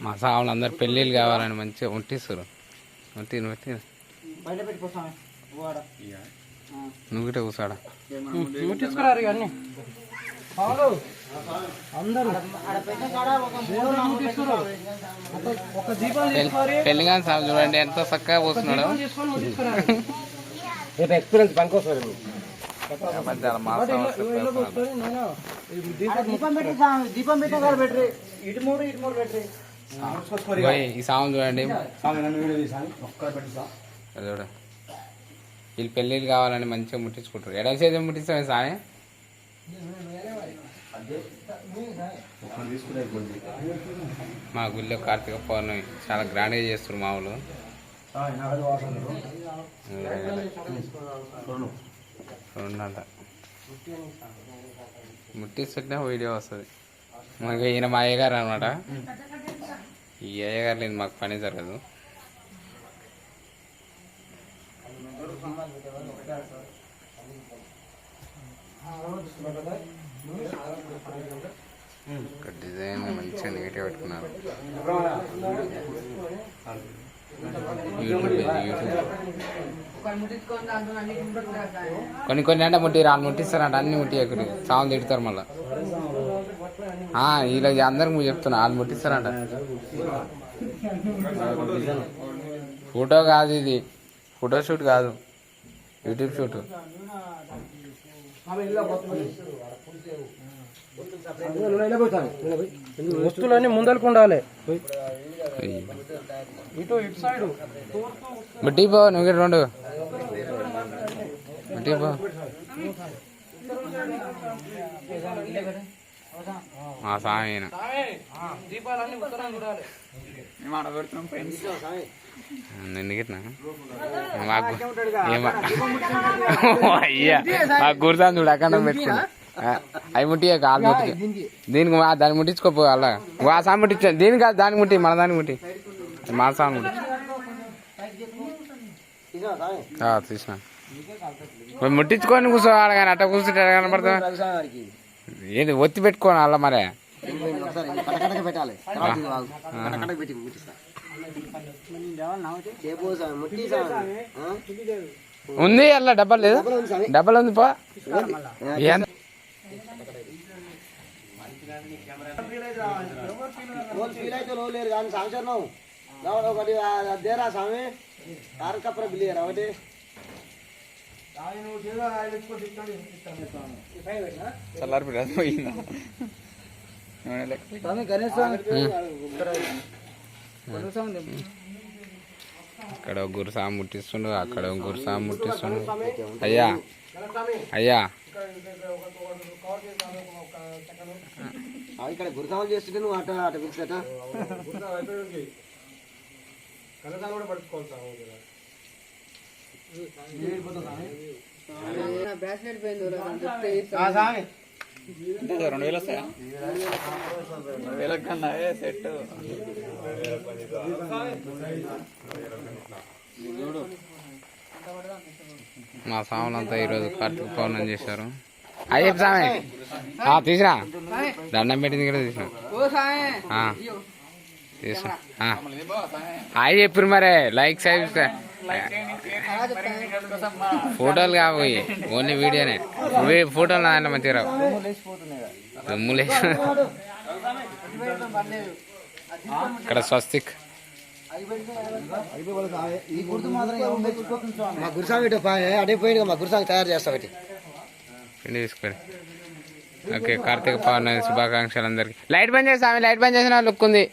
మా సావులు అందరు పెళ్ళిళ్ళు కావాలని మంచిగా ఉంటిస్తారు ఉంటి నువ్వు నువ్వు గిట్ట దీపం తీసుకొని పెళ్ళి కానీ సాగు చూడండి ఎంత చక్కగా ముట్టించుకున్నారు ఎక్స్పీరియన్స్ పనికొస్తుంది. ఈ సాగు చూడండి. చూడు. వీళ్ళు పెళ్ళిళ్ళు కావాలని మంచిగా ముట్టించుకుంటారు. ఎడల చేతి ముట్టిస్తామే సామె? మా గుళ్ళో కార్తీక పౌర్ణమి చాలా గ్రాండ్గా చేస్తారు మా ఊళ్ళు. రెండంట ముట్టిస్తుంటే వీడియో వస్తుంది. మనకి ఈయన మా అయ్యగారు అనమాట ఈ అయ్యగారు లేదు మాకు పని జరగదు. ఇక్కడ డిజైన్ మంచిగా నీట్గా పెట్టుకున్నారు. కొన్ని కొన్ని అంటే ముట్టి రాళ్ళు ముట్టిస్తారంట అన్ని ముట్టి ఎక్కడి సాగులు తిడతారు మళ్ళీ. ఇలా అందరికి చెప్తున్నా వాళ్ళు ముట్టిస్తారంట. ఫోటో కాదు ఇది. ఫోటో షూట్ కాదు. YouTube shoot. వస్తువులన్నీ ముందరకు ఉండాలి. ఇటు ఇటు సైడ్. ముట్టి పో నువ్వు రెండు. ముట్టి మా చూడాలి ఎందుకిట్నా మాకు అయ్యా మాకు గుర్తాను చూడు అక్కడ పెట్టుకున్నా. అవి ముట్టి కాలు ముట్టి దీనికి మా- దాన్ని ముట్టించుకోపో అలా. ఆ సామి ముట్టించా దీనికి కాదు దానికి ముట్టి మన దానికి ముట్టి. మా సామి ముట్టి. తీసిన. ముట్టించుకొని కూర్చోవాలి కానీ అట్ట కూర్చుంటే కనపడతా ఏది ఒత్తి పెట్టుకోను అలా మరే? ఉంది అలా డబ్బా లేదు. డబ్బలు ఉంది పో. లేరు కానీ సంవత్సరం ఒకటి ఆ దేరా స్వామి కారకప్ర బిల్లియరా ఒకటి స్వామి గణేష్ స్వామి ఇక్కడ ఒక గురు సాము ముట్టిస్తుండు అక్కడ ఒక గురు సాము ముట్టిస్తుండు అయ్యా అయ్యా ఇక్కడ గురుతామలు చేస్తుంటే నువ్వు అట అట పిలిచట మా సాములంతా ఈరోజు కార్తీక పౌర్ణమి చేశారు. అయ్యే సామే. ఆ, తీసిరా. దండం పెట్టింది కూడా తీసిన. తీసిన. ఆ. అయ్యి చెప్పారు మరే. లైక్ సబ్స్క్రైబ్ ఫోటోలు ఇవి. ఓన్లీ వీడియోనే. ఫోటోలు నాయన మంచిగా రావు. ఇక్కడ స్వస్తిక్. మా గురుస్వామి ఇటు పాయే, మా గురుస్వామి తయారు చేస్తా ఒకటి. పిండి తీసుకొని ఓకే కార్తీక పౌర్ణమి శుభాకాంక్షలు అందరికీ. లైట్ బంద్ చేసి ఆమె లైట్ బంద్ చేసిన లుక్ ఉంది.